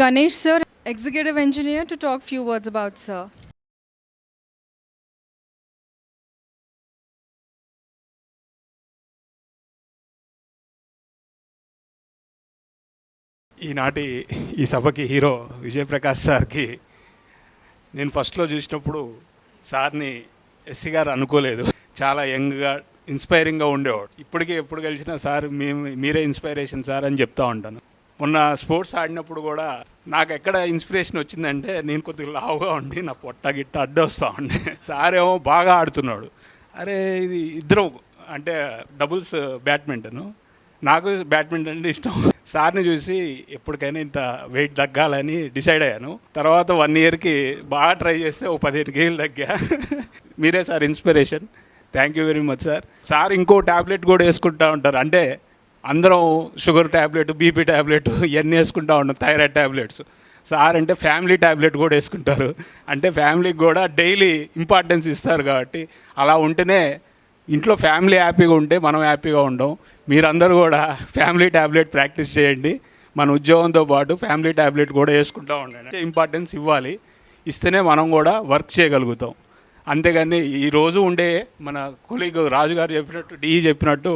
Ganesh sir, executive engineer, to talk few words about sir. ఈనాటి ఈ సభకి hero Vijay Prakash సార్కి నేను ఫస్ట్లో చూసినప్పుడు సార్ని ఎస్సీ గారు అనుకోలేదు. చాలా యంగ్గా ఇన్స్పైరింగ్గా ఉండేవాడు. ఇప్పటికీ ఎప్పుడు కలిసినా సార్ మేము మీరే ఇన్స్పైరేషన్ సార్ అని చెప్తా ఉంటాను. మొన్న స్పోర్ట్స్ ఆడినప్పుడు కూడా నాకు ఎక్కడ ఇన్స్పిరేషన్ వచ్చిందంటే నేను కొద్దిగా లావుగా ఉండి నా పొట్ట గిట్ట అడ్డొస్తా ఉండే. సార్ ఏమో బాగా ఆడుతున్నాడు. అరే ఇది ఇద్దరు అంటే డబుల్స్ బ్యాడ్మింటను. నాకు బ్యాడ్మింటన్ అంటే ఇష్టం. సార్ని చూసి ఎప్పటికైనా ఇంత వెయిట్ తగ్గాలని డిసైడ్ అయ్యాను. తర్వాత వన్ ఇయర్కి బాగా ట్రై చేస్తే ఓ పదిహేను కేజీలు తగ్గా. మీరే sir inspiration. Thank you very much sir. Sir ఇంకో ట్యాబ్లెట్ కూడా వేసుకుంటా ఉంటారు. అంటే అందరం షుగర్ ట్యాబ్లెట్ బీపీ ట్యాబ్లెట్ ఇవన్నీ వేసుకుంటా ఉన్నాం థైరాయిడ్ ట్యాబ్లెట్స్ సార్ అంటే ఫ్యామిలీ ట్యాబ్లెట్ కూడా వేసుకుంటారు. అంటే ఫ్యామిలీకి కూడా డైలీ ఇంపార్టెన్స్ ఇస్తారు కాబట్టి అలా ఉంటేనే ఇంట్లో ఫ్యామిలీ హ్యాపీగా ఉంటే మనం హ్యాపీగా ఉండం. మీరందరూ కూడా ఫ్యామిలీ ట్యాబ్లెట్ ప్రాక్టీస్ చేయండి. మన ఉద్యోగంతో పాటు ఫ్యామిలీ ట్యాబ్లెట్ కూడా వేసుకుంటూ ఉండండి. ఇంపార్టెన్స్ ఇవ్వాలి. ఇస్తేనే మనం కూడా వర్క్ చేయగలుగుతాం. అంతేగాని ఈరోజు ఉండే మన కొలీగ్ రాజు గారు చెప్పినట్టు డిఈ చెప్పినట్టు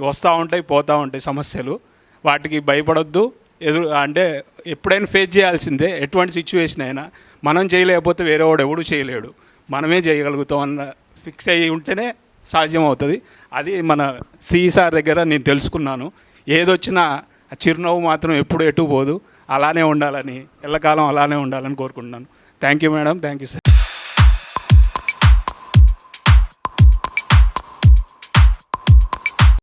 వస్తూ ఉంటాయి పోతూ ఉంటాయి సమస్యలు. వాటికి భయపడొద్దు. ఎదురు అంటే ఎప్పుడైనా ఫేస్ చేయాల్సిందే ఎటువంటి సిచ్యువేషన్ అయినా. మనం చేయలేకపోతే వేరే వాడు ఎవడు చేయలేడు. మనమే చేయగలుగుతాం అన్న ఫిక్స్ అయ్యి ఉంటేనే సాధ్యం అవుతుంది అది మన సిఈసార్ దగ్గర నేను తెలుసుకున్నాను. ఏదొచ్చినా ఆ చిరునవ్వు మాత్రం ఎప్పుడు ఎటు పోదు. అలానే ఉండాలని ఎల్లకాలం అలానే ఉండాలని కోరుకుంటున్నాను. Thank you madam thank you sir